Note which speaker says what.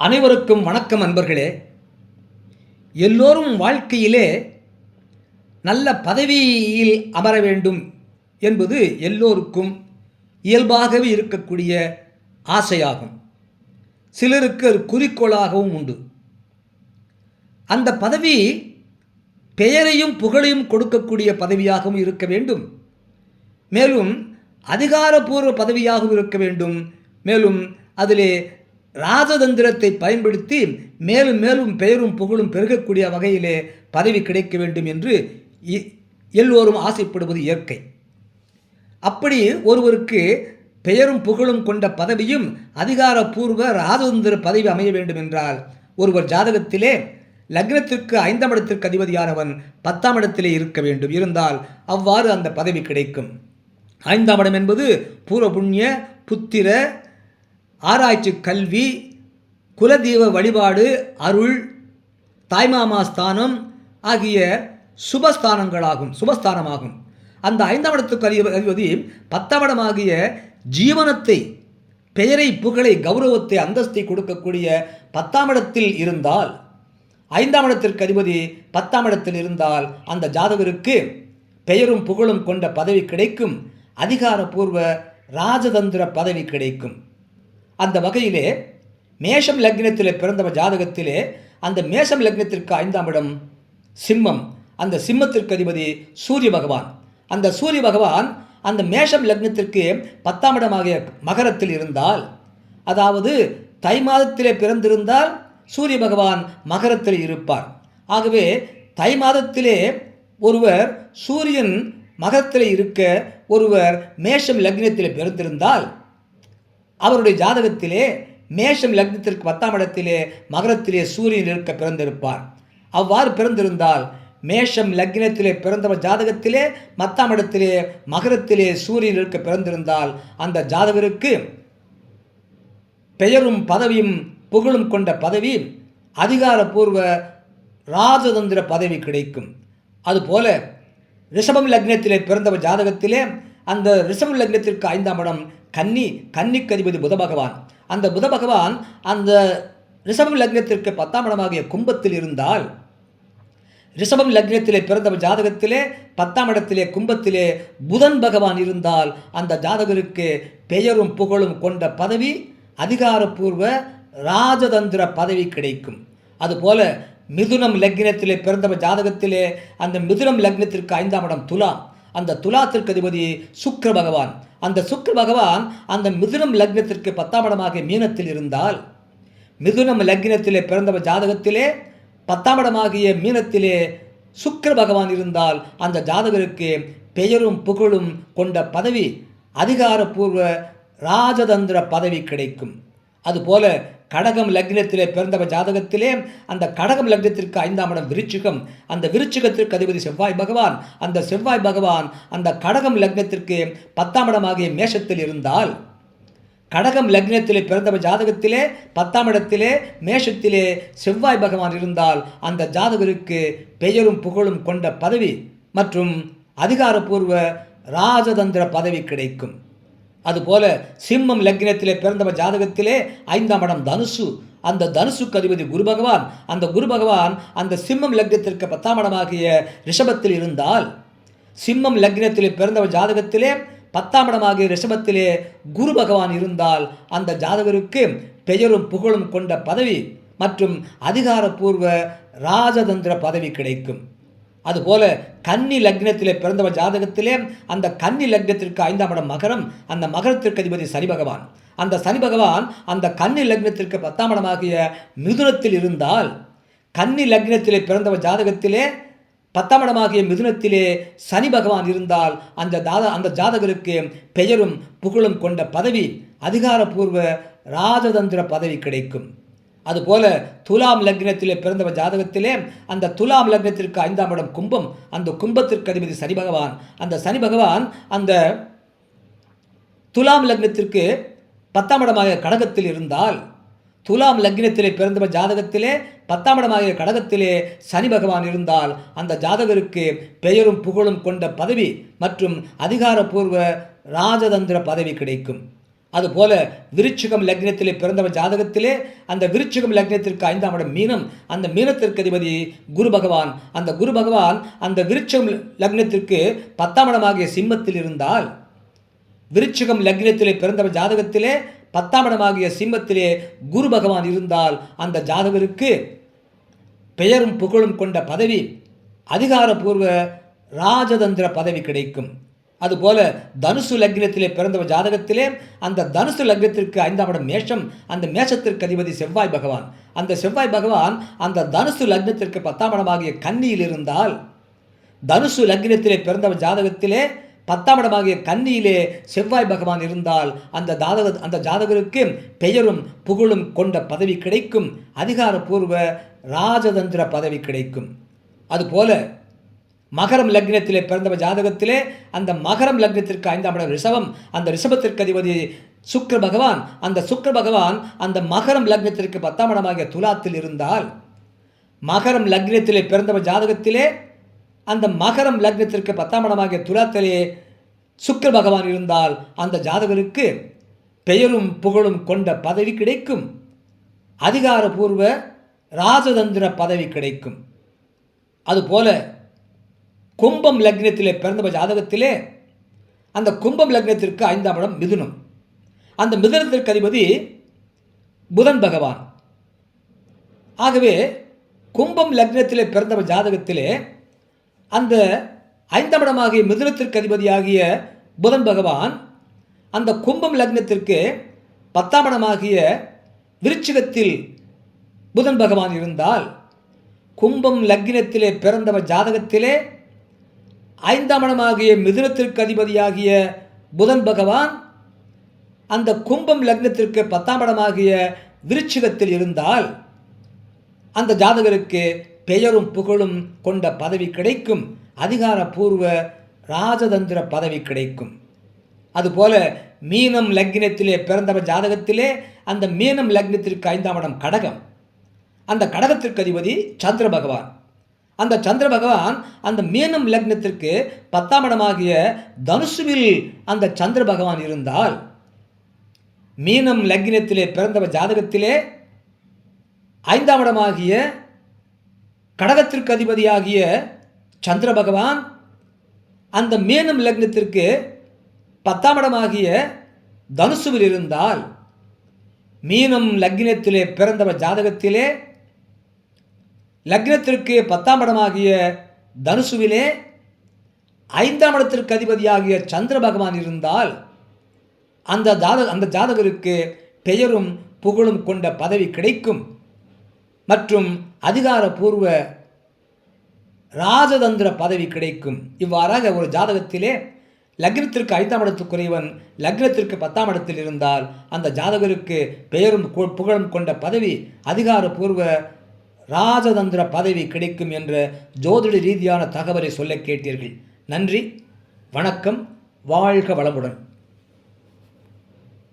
Speaker 1: அனைவருக்கும் வணக்கம் அன்பர்களே. எல்லோரும் வாழ்க்கையிலே நல்ல பதவியில் அமர வேண்டும் என்பது எல்லோருக்கும் இயல்பாகவே இருக்கக்கூடிய ஆசையாகும். சிலருக்கு அது குறிக்கோளாகவும் உண்டு. அந்த பதவி பெயரையும் புகழையும் கொடுக்கக்கூடிய பதவியாகவும் இருக்க வேண்டும். மேலும் அதிகாரப்பூர்வ பதவியாகவும் இருக்க வேண்டும். மேலும் அதிலே ராஜதந்திரத்தை பயன்படுத்தி மேலும் மேலும் பெயரும் புகழும் பெருகக்கூடிய வகையிலே பதவி கிடைக்க வேண்டும் என்று இ- எல்லோரும் ஆசைப்படுவது இயற்கை. அப்படி ஒருவருக்கு பெயரும் புகழும் கொண்ட பதவியும் அதிகாரப்பூர்வ ராஜதந்திர பதவி அமைய வேண்டும் என்றால் ஒருவர் ஜாதகத்திலே லக்னத்திற்கு ஐந்தாம் இடத்திற்கு அதிபதியானவன் பத்தாம் இடத்திலே இருக்க வேண்டும். இருந்தால் அவ்வாறு அந்த பதவி கிடைக்கும். ஐந்தாம் இடம் என்பது பூர்வ புண்ணிய புத்திர ஆராய்ச்சி கல்வி குலதெய்வ வழிபாடு அருள் தாய்மாமா ஸ்தானம் ஆகிய சுபஸ்தானங்களாகும் சுபஸ்தானமாகும். அந்த ஐந்தாம் இடத்துக்கு அதிப- அதிபதி பத்தாம் இடமாகிய ஜீவனத்தை பெயரை புகழை கௌரவத்தை அந்தஸ்தை கொடுக்கக்கூடிய பத்தாம் இடத்தில் இருந்தால் ஐந்தாம் இடத்திற்கு அதிபதி பத்தாம் இடத்தில் இருந்தால் அந்த ஜாதகருக்கு பெயரும் புகழும் கொண்ட பதவி கிடைக்கும் அதிகாரபூர்வ ராஜதந்திர பதவி கிடைக்கும். அந்த வகையிலே மேஷம் லக்னத்திலே பிறந்தவ ஜாதகத்திலே அந்த மேஷம் லக்னத்திற்கு ஐந்தாம் இடம் சிம்மம். அந்த சிம்மத்திற்கு அதிபதி சூரிய பகவான். அந்த சூரிய பகவான் அந்த மேஷம் லக்னத்திற்கு பத்தாம் இடமாகிய மகரத்தில் இருந்தால் அதாவது தை மாதத்திலே பிறந்திருந்தால் சூரிய பகவான் மகரத்தில் இருப்பார். ஆகவே தை மாதத்திலே ஒருவர் சூரியன் மகரத்தில் இருக்க ஒருவர் மேஷம் லக்னத்தில் பிறந்திருந்தால் அவருடைய ஜாதகத்திலே மேஷம் லக்னத்திற்கு பத்தாம் இடத்திலே மகரத்திலே சூரியன் இருக்க பிறந்திருப்பார். அவ்வாறு பிறந்திருந்தால் மேஷம் லக்னத்திலே பிறந்தவர் ஜாதகத்திலே பத்தாம் இடத்திலே மகரத்திலே சூரியன் இருக்க பிறந்திருந்தால் அந்த ஜாதகருக்கு பெயரும் பதவியும் புகழும் கொண்ட பதவி அதிகாரப்பூர்வ ராஜதந்திர பதவி கிடைக்கும். அதுபோல ரிஷபம் லக்னத்திலே பிறந்தவர் ஜாதகத்திலே அந்த ரிஷபம் லக்னத்திற்கு ஐந்தாம் இடம் கன்னி கன்னிக்கு அதிபதி புத பகவான். அந்த புத பகவான் அந்த ரிஷபம் லக்னத்திற்கு பத்தாம் இடமாகிய கும்பத்தில் இருந்தால் ரிஷபம் லக்னத்திலே பிறந்த ஜாதகத்திலே பத்தாம் இடத்திலே கும்பத்திலே புதன் பகவான் இருந்தால் அந்த ஜாதகருக்கு பெயரும் புகழும் கொண்ட பதவி அதிகாரப்பூர்வ ராஜதந்திர பதவி கிடைக்கும். அதுபோல மிதுனம் லக்னத்திலே பிறந்த ஜாதகத்திலே அந்த மிதுனம் லக்னத்திற்கு ஐந்தாம் இடம் துலாம். அந்த துலாத்திற்கு அதிபதி சுக்கர பகவான். அந்த சுக்கர பகவான் அந்த மிதுனம் லக்னத்திற்கு பத்தாம் இடமாக மீனத்தில் இருந்தால் மிதுனம் லக்னத்திலே பிறந்தவர் ஜாதகத்திலே பத்தாம் இடமாகிய மீனத்திலே சுக்கர பகவான் இருந்தால் அந்த ஜாதகருக்கு பெயரும் புகழும் கொண்ட பதவி அதிகாரப்பூர்வ ராஜதந்திர பதவி கிடைக்கும். அதுபோல கடகம் லக்னத்திலே பிறந்தவ ஜாதகத்திலே அந்த கடகம் லக்னத்திற்கு ஐந்தாம் இடம் விருச்சிகம். அந்த விருச்சிகத்திற்கு அதிபதி செவ்வாய் பகவான். அந்த செவ்வாய் பகவான் அந்த கடகம் லக்னத்திற்கு பத்தாம் இடமாகிய மேஷத்தில் இருந்தால் கடகம் லக்னத்திலே பிறந்தவ ஜாதகத்திலே பத்தாம் இடத்திலே மேஷத்திலே செவ்வாய் பகவான் இருந்தால் அந்த ஜாதகருக்கு பெயரும் புகழும் கொண்ட பதவி மற்றும் அதிகாரப்பூர்வ ராஜதந்திர பதவி கிடைக்கும். அதுபோல சிம்மம் லக்னத்திலே பிறந்தவர் ஜாதகத்திலே ஐந்தாம் இடம் தனுசு. அந்த தனுசுக்கு அதிபதி குரு பகவான். அந்த குரு பகவான் அந்த சிம்மம் லக்னத்திற்கு பத்தாம் இடமாகிய ரிஷபத்தில் இருந்தால் சிம்மம் லக்னத்திலே பிறந்தவ ஜாதகத்திலே பத்தாம் இடமாகிய ரிஷபத்திலே குரு பகவான் இருந்தால் அந்த ஜாதகருக்கு பெயரும் புகழும் கொண்ட பதவி மற்றும் அதிகாரப்பூர்வ ராஜதந்திர பதவி கிடைக்கும். அதுபோல கன்னி லக்னத்திலே பிறந்தவர் ஜாதகத்திலே அந்த கன்னி லக்னத்திற்கு ஐந்தாம் இடம் மகரம் அந்த மகரத்திற்கு அதிபதி சனி பகவான். அந்த சனி பகவான் அந்த கன்னி லக்னத்திற்கு பத்தாம் இடமாகிய மிதுனத்தில் இருந்தால் கன்னி லக்னத்திலே பிறந்தவர் ஜாதகத்திலே பத்தாம் இடமாகிய மிதுனத்திலே சனி பகவான் இருந்தால் அந்த தாத அந்த ஜாதகருக்கு பெயரும் புகழும் கொண்ட பதவி அதிகாரப்பூர்வ ராஜதந்திர பதவி கிடைக்கும். அதுபோல துலாம் லக்னத்திலே பிறந்தவர் ஜாதகத்திலே அந்த துலாம் லக்னத்திற்கு ஐந்தாம் இடம் கும்பம் அந்த கும்பத்திற்கு அதிபதி சனி பகவான். அந்த சனி பகவான் அந்த துலாம் லக்னத்திற்கு பத்தாம் இடமாக கடகத்தில் இருந்தால் துலாம் லக்னத்திலே பிறந்தவர் ஜாதகத்திலே பத்தாம் இடமாகிய கடகத்திலே சனி பகவான் இருந்தால் அந்த ஜாதகருக்கு பெயரும் புகழும் கொண்ட பதவி மற்றும் அதிகாரப்பூர்வ ராஜதந்திர பதவி கிடைக்கும். அதுபோல விருச்சிகம் லக்னத்திலே பிறந்தவன் ஜாதகத்திலே அந்த விருச்சிகம் லக்னத்திற்கு ஐந்தாம் இடம் மீனம். அந்த மீனத்திற்கு அதிபதி குரு பகவான். அந்த குரு பகவான் அந்த விருச்சிகம் லக்னத்திற்கு பத்தாம் இடமாகிய சிம்மத்தில் இருந்தால் விருச்சிகம் லக்னத்திலே பிறந்தவன் ஜாதகத்திலே பத்தாம் இடமாகிய சிம்மத்திலே குரு பகவான் இருந்தால் அந்த ஜாதகருக்கு பெயரும் புகழும் கொண்ட பதவி அதிகாரப்பூர்வ ராஜதந்திர பதவி கிடைக்கும். அதுபோல தனுசு லக்னத்திலே பிறந்தவ ஜாதகத்திலே அந்த தனுசு லக்னத்திற்கு ஐந்தாம் இடம் மேஷம் அந்த மேஷத்திற்கு அதிபதி செவ்வாய் பகவான். அந்த செவ்வாய் பகவான் அந்த தனுசு லக்னத்திற்கு பத்தாம் இடமாகிய கன்னியில் இருந்தால் தனுசு லக்னத்திலே பிறந்தவ ஜாதகத்திலே பத்தாம் இடமாகிய கன்னியிலே செவ்வாய் பகவான் இருந்தால் அந்த ஜாதக அந்த ஜாதகருக்கு பெயரும் புகழும் கொண்ட பதவி கிடைக்கும் அதிகாரப்பூர்வ ராஜதந்திர பதவி கிடைக்கும். அதுபோல மகரம் லக்னத்திலே பிறந்தவ ஜாதகத்திலே அந்த மகரம் லக்னத்திற்கு ஐந்தாம் இடம் ரிஷபம். அந்த ரிஷபத்திற்கு அதிபதி சுக்கர பகவான். அந்த சுக்கர பகவான் அந்த மகரம் லக்னத்திற்கு பத்தாம் இடமாகிய துலாத்தில் இருந்தால் மகரம் லக்னத்திலே பிறந்தவ ஜாதகத்திலே அந்த மகரம் லக்னத்திற்கு பத்தாம் இடமாகிய துலாத்திலே சுக்கர பகவான் இருந்தால் அந்த ஜாதகருக்கு பெயரும் புகழும் கொண்ட பதவி கிடைக்கும். அதிகாரபூர்வ ராஜதந்திர பதவி கிடைக்கும். அதுபோல கும்பம் லக்னத்திலே பிறந்த ஜாதகத்திலே அந்த கும்பம் லக்னத்திற்கு ஐந்தாம் இடம் மிதுனம். அந்த மிதுனத்திற்கு அதிபதி புதன் பகவான். ஆகவே கும்பம் லக்னத்திலே பிறந்த ஜாதகத்திலே அந்த ஐந்தாம் இடமாகிய மிதுனத்திற்கு அதிபதியாகிய புதன் பகவான் அந்த கும்பம் லக்னத்திற்கு பத்தாம் இடமாகிய விருச்சிகத்தில் புதன் பகவான் இருந்தால் கும்பம் லக்னத்திலே பிறந்தவர் ஜாதகத்திலே ஐந்தாம் இடமாகிய மிதுனத்திற்கு அதிபதியாகிய புதன் பகவான் அந்த கும்பம் லக்னத்திற்கு பத்தாம் இடமாகிய விருச்சிகத்தில் இருந்தால் அந்த ஜாதகருக்கு பெயரும் புகழும் கொண்ட பதவி கிடைக்கும். அதிகாரப்பூர்வ ராஜதந்திர பதவி கிடைக்கும். அதுபோல மீனம் லக்னத்திலே பிறந்தவர் ஜாதகத்திலே அந்த மீனம் லக்னத்திற்கு ஐந்தாம் இடம் கடகம். அந்த கடகத்திற்கு அதிபதி சந்திர பகவான். அந்த சந்திர பகவான் அந்த மீனம் லக்னத்திற்கு பத்தாம் இடமாகிய தனுசுவில் அந்த சந்திர பகவான் இருந்தால் மீனம் லக்னத்திலே பிறந்தவர் ஜாதகத்திலே ஐந்தாம் இடமாகிய கடகத்திற்கு அதிபதியாகிய சந்திர பகவான் அந்த மீனம் லக்னத்திற்கு பத்தாம் இடமாகிய தனுசுவில் இருந்தால் மீனம் லக்னத்திலே பிறந்தவர் ஜாதகத்திலே லக்னத்திற்கு பத்தாம் இடமாகிய தனுசுவிலே ஐந்தாம் இடத்திற்கு அதிபதியாகிய சந்திர பகவான் இருந்தால் அந்த ஜாத அந்த ஜாதகருக்கு பெயரும் புகழும் கொண்ட பதவி கிடைக்கும். மற்றும் அதிகாரபூர்வ ராஜதந்திர பதவி கிடைக்கும். இவ்வாறாக ஒரு ஜாதகத்திலே லக்னத்திற்கு ஐந்தாம் இடத்துக்குரியவன் லக்னத்திற்கு பத்தாம் இடத்தில் இருந்தால் அந்த ஜாதகருக்கு பெயரும் புகழும் கொண்ட பதவி அதிகாரபூர்வ ராஜதந்திர பதவி கிடைக்கும் என்ற ஜோதிட ரீதியான தகவலை சொல்ல கேட்டீர்கள். நன்றி வணக்கம் வாழ்க வளமுடன்.